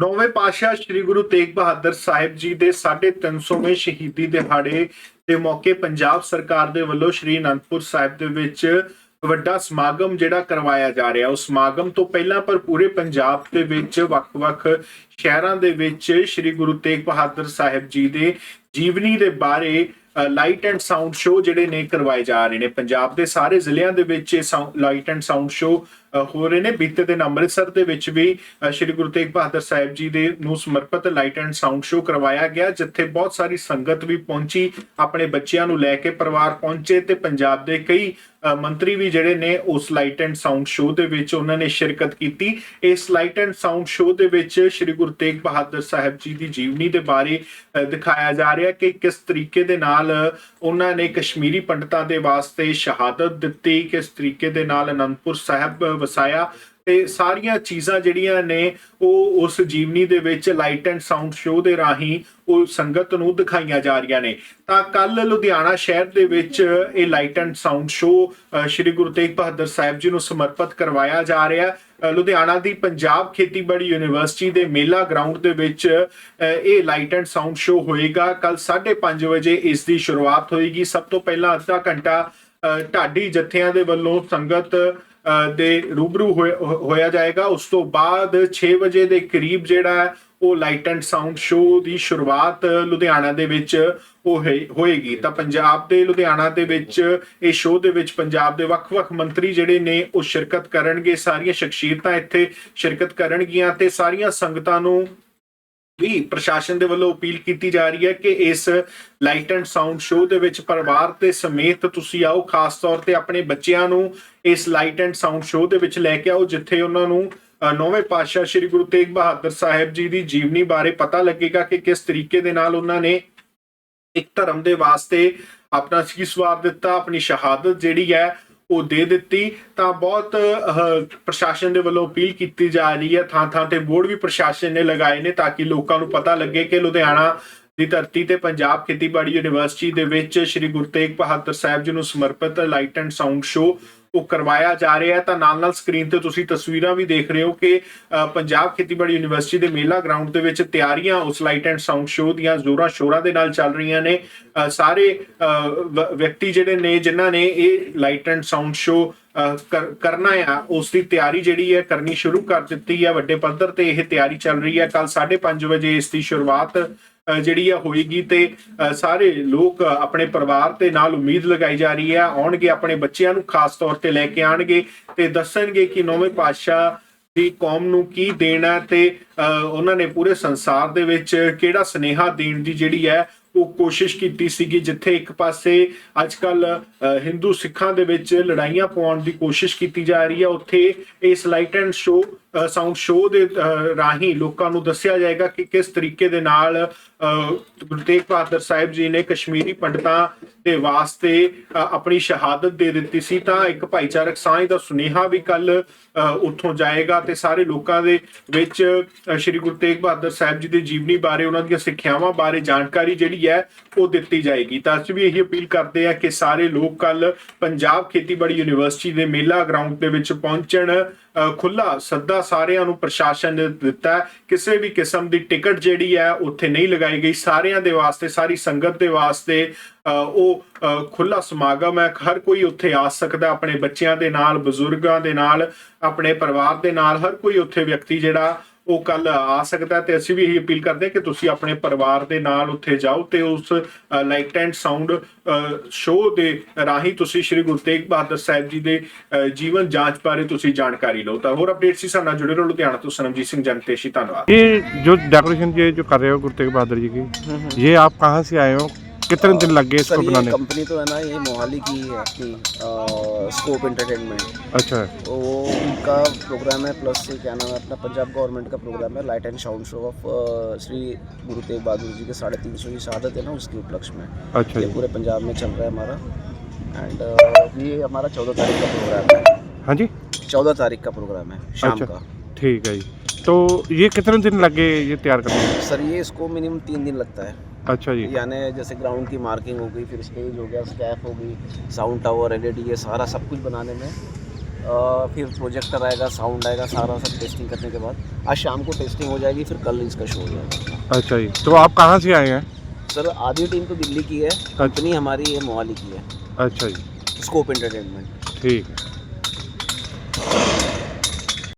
ਨੌਵੇਂ ਪਾਤਸ਼ਾਹ ਸ੍ਰੀ ਗੁਰੂ ਤੇਗ ਬਹਾਦਰ ਸਾਹਿਬ ਜੀ ਦੇ 350ਵੇਂ ਸ਼ਹੀਦੀ ਦਿਹਾੜੇ ਦੇ ਮੌਕੇ ਪੰਜਾਬ ਸਰਕਾਰ ਦੇ ਵੱਲੋਂ ਸ੍ਰੀ ਅਨੰਦਪੁਰ ਸਾਹਿਬ ਦੇ ਵਿੱਚ ਵੱਡਾ ਸਮਾਗਮ ਜਿਹੜਾ ਕਰਵਾਇਆ ਜਾ ਰਿਹਾ। ਉਸ ਸਮਾਗਮ ਤੋਂ ਪਹਿਲਾਂ ਪਰ ਪੂਰੇ ਪੰਜਾਬ ਦੇ ਵਿੱਚ ਵੱਖ-ਵੱਖ ਸ਼ਹਿਰਾਂ ਦੇ ਵਿੱਚ ਸ੍ਰੀ ਗੁਰੂ ਤੇਗ ਬਹਾਦਰ ਸਾਹਿਬ ਜੀ ਦੇ ਜੀਵਨੀ ਦੇ ਬਾਰੇ ਲਾਈਟ ਐਂਡ ਸਾਊਂਡ ਸ਼ੋ ਜਿਹੜੇ ਨੇ ਕਰਵਾਏ ਜਾ ਰਹੇ ਨੇ। ਪੰਜਾਬ ਦੇ ਸਾਰੇ ਜ਼ਿਲ੍ਹਿਆਂ ਦੇ ਵਿੱਚ ਇਹ ਲਾਈਟ ਐਂਡ ਸਾਊਂਡ ਸ਼ੋ ਹੋ ਰਹੇ ਨੇ। ਬੀਤੇ ਦਿਨ ਅੰਮ੍ਰਿਤਸਰ ਦੇ ਵਿੱਚ ਵੀ ਸ਼੍ਰੀ ਗੁਰੂ ਤੇਗ ਬਹਾਦਰ ਸਾਹਿਬ ਜੀ ਦੇ ਨੂੰ ਸਮਰਪਿਤ ਲਾਈਟ ਐਂਡ ਸਾਊਂਡ ਸ਼ੋ ਕਰਵਾਇਆ ਗਿਆ, ਜਿੱਥੇ ਬਹੁਤ ਸਾਰੀ ਸੰਗਤ ਵੀ ਪਹੁੰਚੀ, ਆਪਣੇ ਬੱਚਿਆਂ ਨੂੰ ਲੈ ਕੇ ਪਰਿਵਾਰ ਪਹੁੰਚੇ ਤੇ ਪੰਜਾਬ ਦੇ ਕਈ ਮੰਤਰੀ ਵੀ ਜਿਹੜੇ ਨੇ ਉਸ ਲਾਈਟ ਐਂਡ ਸਾਊਂਡ ਸ਼ੋ ਦੇ ਵਿੱਚ ਉਹਨਾਂ ਨੇ ਸ਼ਿਰਕਤ ਕੀਤੀ। ਇਸ ਲਾਈਟ ਐਂਡ ਸਾਊਂਡ ਸ਼ੋ ਦੇ ਵਿੱਚ ਸ਼੍ਰੀ ਗੁਰੂ ਤੇਗ ਬਹਾਦਰ ਸਾਹਿਬ ਜੀ ਦੀ ਜੀਵਨੀ ਦੇ ਬਾਰੇ ਅ, ਦਿਖਾਇਆ ਜਾ ਰਿਹਾ ਕਿ ਕਿਸ ਤਰੀਕੇ ਦੇ ਨਾਲ ਉਹਨਾਂ ਨੇ ਕਸ਼ਮੀਰੀ ਪੰਡਤਾਂ ਦੇ ਵਾਸਤੇ ਸ਼ਹਾਦਤ ਦਿੱਤੀ ਕਿਸ ਤਰੀਕੇ ਦੇ ਨਾਲ ਅਨੰਦਪੁਰ ਸਾਹਿਬ ਵਸਾਇਆ ਤੇ ਸਾਰੀਆਂ ਚੀਜ਼ਾਂ ਜਿਹੜੀਆਂ ਨੇ ਉਹ ਉਸ ਜੀਵਨੀ ਦੇ ਵਿੱਚ ਲਾਈਟ ਐਂਡ ਸਾਊਂਡ ਸ਼ੋਅ ਦੇ ਰਾਹੀਂ ਉਹ ਸੰਗਤ ਨੂੰ ਦਿਖਾਈਆਂ ਜਾ ਰਹੀਆਂ ਨੇ। ਤਾਂ ਕੱਲ ਲੁਧਿਆਣਾ ਸ਼ਹਿਰ ਦੇ ਵਿੱਚ ਇਹ light and sound show Shri Guru Tegh Bahadur Sahib ji ਨੂੰ ਸਮਰਪਿਤ ਕਰਵਾਇਆ ਜਾ ਰਿਹਾ। ਲੁਧਿਆਣਾ ਦੀ ਪੰਜਾਬ ਖੇਤੀਬਾੜੀ ਯੂਨੀਵਰਸਿਟੀ ਦੇ ਮੇਲਾ ਗਰਾਊਂਡ ਦੇ ਵਿੱਚ ਇਹ ਲਾਈਟ ਐਂਡ ਸਾਊਂਡ ਸ਼ੋਅ ਹੋਏਗਾ। ਕੱਲ 5:30 ਵਜੇ ਇਸ ਦੀ ਸ਼ੁਰੂਆਤ ਹੋਏਗੀ। ਸਭ ਤੋਂ ਪਹਿਲਾਂ ਅੱਧਾ ਘੰਟਾ ਢਾਡੀ ਜਥਿਆਂ ਦੇ ਵੱਲੋਂ ਸੰਗਤ ਦੇ ਰੂਬਰੂ ਹੋਇਆ- ਹੋਇਆ ਜਾਏਗਾ। ਉਸ ਤੋਂ ਬਾਅਦ 6 ਵਜੇ ਦੇ ਕਰੀਬ ਜਿਹੜਾ ਉਹ ਲਾਈਟ ਐਂਡ ਸਾਊਂਡ ਸ਼ੋਅ ਦੀ ਸ਼ੁਰੂਆਤ ਲੁਧਿਆਣਾ ਦੇ ਵਿੱਚ ਉਹ ਹੈ- ਹੋਏਗੀ। ਤਾਂ ਪੰਜਾਬ ਦੇ ਲੁਧਿਆਣਾ ਦੇ ਵਿੱਚ ਇਹ ਸ਼ੋਅ ਦੇ ਵਿੱਚ ਪੰਜਾਬ ਦੇ ਵੱਖ-ਵੱਖ ਮੰਤਰੀ ਜਿਹੜੇ ਨੇ, ਉਹ ਸ਼ਿਰਕਤ ਕਰਨਗੇ। ਸਾਰੀਆਂ ਸ਼ਖਸੀਅਤਾਂ ਇੱਥੇ ਸ਼ਿਰਕਤ ਕਰਨਗੀਆਂ ਤੇ ਸਾਰੀਆਂ ਸੰਗਤਾਂ ਨੂੰ ਵੀ ਪ੍ਰਸ਼ਾਸਨ ਦੇ ਵੱਲੋਂ ਅਪੀਲ ਕੀਤੀ ਜਾ ਰਹੀ ਹੈ ਕਿ ਇਸ ਲਾਈਟ ਐਂਡ ਸਾਊਂਡ ਸ਼ੋਅ ਦੇ ਵਿੱਚ ਪਰਿਵਾਰ ਤੇ ਸਮੇਤ ਤੁਸੀਂ ਆਓ ਖਾਸ ਤੌਰ ਤੇ ਆਪਣੇ ਬੱਚਿਆਂ ਨੂੰ ਇਸ ਲਾਈਟ ਐਂਡ ਸਾਊਂਡ ਸ਼ੋਅ ਦੇ ਵਿੱਚ ਲੈ ਕੇ ਆਓ ਜਿੱਥੇ ਉਹਨਾਂ ਨੂੰ ਅ, ਨੌਵੇਂ ਪਾਤਸ਼ਾਹ ਸ੍ਰੀ ਗੁਰੂ ਤੇਗ ਬਹਾਦਰ ਸਾਹਿਬ ਜੀ ਦੀ ਜੀਵਨੀ ਬਾਰੇ ਪਤਾ ਲੱਗੇਗਾ ਕਿ ਕਿਸ ਤਰੀਕੇ ਦੇ ਨਾਲ ਉਹਨਾਂ ਨੇ ਇੱਕ ਧਰਮ ਦੇ ਵਾਸਤੇ ਆਪਣਾ ਸੀਸ ਵਾਰ ਦਿੱਤਾ ਆਪਣੀ ਸ਼ਹਾਦਤ ਜਿਹੜੀ ਹੈ ਉਹ ਦੇ ਦਿੱਤੀ, ਤਾਂ ਬਹੁਤ ਪ੍ਰਸ਼ਾਸਨ ਦੇ ਵੱਲੋਂ ਅਪੀਲ ਕੀਤੀ ਜਾ ਰਹੀ ਹੈ। ਥਾਂ ਥਾਂ ਤੇ ਬੋਰਡ ਵੀ ਪ੍ਰਸ਼ਾਸਨ ਨੇ ਲਗਾਏ ਨੇ ਤਾਂ ਕਿ ਲੋਕਾਂ ਨੂੰ ਪਤਾ ਲੱਗੇ ਕਿ ਲੁਧਿਆਣਾ ਦੀ ਧਰਤੀ ਤੇ ਪੰਜਾਬ ਖੇਤੀਬਾੜੀ ਯੂਨੀਵਰਸਿਟੀ ਦੇ ਵਿੱਚ ਸ੍ਰੀ ਗੁਰੂ ਤੇਗ ਬਹਾਦਰ ਸਾਹਿਬ ਜੀ ਨੂੰ ਸਮਰਪਿਤ ਲਾਈਟ ਐਂਡ ਸਾਊਂਡ ਸ਼ੋਅ ਉਹ ਕਰਵਾਇਆ ਜਾ ਰਿਹਾ ਤਾਂ ਨਾਲ ਨਾਲ ਸਕਰੀਨ ਤੇ ਤੁਸੀਂ ਤਸਵੀਰਾਂ ਵੀ ਦੇਖ ਰਹੇ ਹੋ ਕਿ ਪੰਜਾਬ ਖੇਤੀਬਾੜੀ ਯੂਨੀਵਰਸਿਟੀ ਦੇ ਮੇਲਾ ਗਰਾਊਂਡ ਦੇ ਵਿੱਚ ਤਿਆਰੀਆਂ ਉਸ ਲਾਈਟ ਐਂਡ ਸਾਊਂਡ ਸ਼ੋ ਦੀਆਂ ਜ਼ੋਰਾਂ ਸ਼ੋਰਾਂ ਦੇ ਨਾਲ ਚੱਲ ਰਹੀਆਂ ਨੇ। ਅ, ਸਾਰੇ ਵਿਅਕਤੀ ਜਿਹੜੇ ਨੇ ਜਿਨ੍ਹਾਂ ਨੇ ਇਹ ਲਾਈਟ ਐਂਡ ਸਾਊਂਡ ਸ਼ੋ ਕਰਨਾ ਆ ਉਸ ਦੀ ਤਿਆਰੀ ਜਿਹੜੀ ਹੈ ਕਰਨੀ ਸ਼ੁਰੂ ਕਰ ਦਿੱਤੀ ਹੈ ਵੱਡੇ ਪੱਧਰ ਤੇ ਇਹ ਤਿਆਰੀ ਚੱਲ ਰਹੀ ਹੈ। ਕੱਲ 5:30 ਵਜੇ ਇਸ ਦੀ ਸ਼ੁਰੂਆਤ ਜਿਹੜੀ ਆ ਹੋਏਗੀ ਤੇ ਸਾਰੇ ਲੋਕ ਆਪਣੇ ਪਰਿਵਾਰ ਤੇ ਨਾਲ ਉਮੀਦ ਲਗਾਈ ਜਾ ਰਹੀ ਹੈ ਆਉਣਗੇ ਆਪਣੇ ਬੱਚਿਆਂ ਨੂੰ ਖਾਸ ਤੌਰ ਤੇ ਲੈ ਕੇ ਆਣਗੇ ਤੇ ਦੱਸਣਗੇ ਕਿ ਨੌਵੇਂ ਪਾਤਸ਼ਾਹ ਦੀ ਕੌਮ ਨੂੰ ਕੀ ਦੇਣਾ ਤੇ ਅ, ਉਹਨਾਂ ਨੇ ਪੂਰੇ ਸੰਸਾਰ ਦੇ ਵਿੱਚ ਕਿਹੜਾ ਸਨੇਹਾ ਦੇਣ ਦੀ ਜਿਹੜੀ ਹੈ ਉਹ ਕੋਸ਼ਿਸ਼ ਕੀਤੀ ਸੀਗੀ ਜਿੱਥੇ ਇੱਕ ਪਾਸੇ ਅੱਜ ਕੱਲ ਹਿੰਦੂ ਸਿੱਖਾਂ ਦੇ ਵਿੱਚ ਲੜਾਈਆਂ ਪਾਉਣ ਦੀ ਕੋਸ਼ਿਸ਼ ਕੀਤੀ ਜਾ ਰਹੀ ਹੈ ਉੱਥੇ ਇਸ light and show sound show ਦੇ ਰਾਹੀਂ ਲੋਕਾਂ ਨੂੰ ਦੱਸਿਆ ਜਾਏਗਾ ਕਿ ਕਿਸ ਤਰੀਕੇ ਦੇ ਨਾਲ ਗੁਰੂ ਤੇਗ ਬਹਾਦਰ ਸਾਹਿਬ ਜੀ ਨੇ ਕਸ਼ਮੀਰੀ ਪੰਡਤਾਂ ਦੇ ਵਾਸਤੇ ਆਪਣੀ ਸ਼ਹਾਦਤ ਦੇ ਦਿੱਤੀ ਸੀ। ਤਾਂ ਇੱਕ ਭਾਈਚਾਰਕ ਸਾਂਝ ਦਾ ਸੁਨੇਹਾ ਵੀ ਕੱਲ ਉੱਥੋਂ ਜਾਏਗਾ ਤੇ ਸਾਰੇ ਲੋਕਾਂ ਦੇ ਵਿੱਚ ਸ਼੍ਰੀ ਗੁਰੂ ਤੇਗ ਬਹਾਦਰ ਸਾਹਿਬ ਜੀ ਦੀ ਜੀਵਨੀ ਬਾਰੇ, ਉਹਨਾਂ ਦੀਆਂ ਸਿੱਖਿਆਵਾਂ ਬਾਰੇ ਜਾਣਕਾਰੀ ਜਿਹੜੀ ਹੈ, ਉਹ ਦਿੱਤੀ ਜਾਏਗੀ। ਤਾਂ ਅਸੀਂ ਵੀ ਇਹੀ ਅਪੀਲ ਕਰਦੇ ਹਾਂ ਕਿ ਸਾਰੇ ਲੋਕ ਕੱਲ ਪੰਜਾਬ ਖੇਤੀਬਾੜੀ ਯੂਨੀਵਰਸਿਟੀ ਦੇ ਮੇਲਾ ਗਰਾਊਂਡ ਦੇ ਵਿੱਚ ਪਹੁੰਚਣ ਖੁੱਲਾ ਸੱਦਾ ਸਾਰਿਆਂ ਨੂੰ ਪ੍ਰਸ਼ਾਸਨ ਨੇ ਦਿੱਤਾ ਕਿਸੇ ਵੀ ਕਿਸਮ ਦੀ ਟਿਕਟ ਜਿਹੜੀ ਹੈ, ਉੱਥੇ ਨਹੀਂ ਲਗਾਈ ਗਈ। ਸਾਰਿਆਂ ਦੇ ਵਾਸਤੇ, ਸਾਰੀ ਸੰਗਤ ਦੇ ਵਾਸਤੇ ਉਹ ਖੁੱਲਾ ਸਮਾਗਮ ਹੈ। ਹਰ ਕੋਈ ਉੱਥੇ ਆ ਸਕਦਾ ਆਪਣੇ ਬੱਚਿਆਂ ਦੇ ਨਾਲ, ਬਜ਼ੁਰਗਾਂ ਦੇ ਨਾਲ, ਆਪਣੇ ਪਰਿਵਾਰ ਦੇ ਨਾਲ। ਹਰ ਕੋਈ ਉੱਥੇ ਵਿਅਕਤੀ ਜਿਹੜਾ ਉਹ ਕੱਲ ਆ ਸਕਦਾ ਹੈ ਤੇ ਅਸੀਂ ਵੀ ਇਹੀ ਅਪੀਲ ਕਰਦੇ ਹਾਂ ਕਿ ਤੁਸੀਂ ਆਪਣੇ ਪਰਿਵਾਰ ਦੇ ਨਾਲ ਉੱਥੇ ਜਾਓ ਤੇ ਉਸ ਲਾਈਟ ਐਂਡ ਸਾਊਂਡ ਸ਼ੋਅ ਦੇ ਰਾਹੀਂ ਤੁਸੀਂ ਸ਼੍ਰੀ ਗੁਰੂ ਤੇਗ ਬਹਾਦਰ ਸਾਹਿਬ ਜੀ ਦੇ ਅ, ਜੀਵਨ ਜਾਂਚ ਬਾਰੇ ਤੁਸੀਂ ਜਾਣਕਾਰੀ ਲਓ ਤਾਂ ਹੋਰ ਅਪਡੇਟ ਸੀ ਸਾਡੇ ਨਾਲ ਜੁੜੇ ਰਹੋ ਲੁਧਿਆਣਾ ਤੋਂ ਸਨਮਜੀਤ ਸਿੰਘ ਜਨਤੇਸ਼ੀ ਧੰਨਵਾਦ ये जो डेकोरेशन ये जो कर रहे हो गुरु तेग बहादुर जी की ये आप कहाँ से आए हो कितने दिन लग गए इसको बनाने? कंपनी तो है ना ये मोहाली की है अपनी स्कोप एंटरटेनमेंट अच्छा। तो वो उनका प्रोग्राम है प्लस ये क्या नाम है अपना पंजाब गवर्नमेंट का प्रोग्राम है light and sound show of Shri Guru Tegh Bahadur जी के साढ़े तीन सौ की शहादत है ना उसके उपलक्ष्य में। अच्छा ये पूरे पंजाब में चल रहा है हमारा। एंड ये हमारा चौदह तारीख का प्रोग्राम है। हाँ जी। चौदह तारीख का प्रोग्राम है शाम अच्छा। का। ठीक है जी। तो ये कितने दिन लग ये तैयार करने? में सर ये इसको मिनिमम तीन दिन लगता है। अच्छा जी। यानी जैसे ग्राउंड की मार्किंग हो गई फिर स्टेज हो गया स्टैफ हो गई साउंड टावर एलईडी ये सारा सब कुछ बनाने में अ, फिर प्रोजेक्टर आएगा साउंड आएगा सारा सब टेस्टिंग करने के बाद। आज शाम को टेस्टिंग हो जाएगी फिर कल इसका शो हो जाएगा। अच्छा जी। तो आप कहाँ से आए हैं? सर आधी टीम तो दिल्ली की है कंपनी हमारी है मोहाली की है। अच्छा जी। स्कोप एंटरटेनमेंट ठीक है।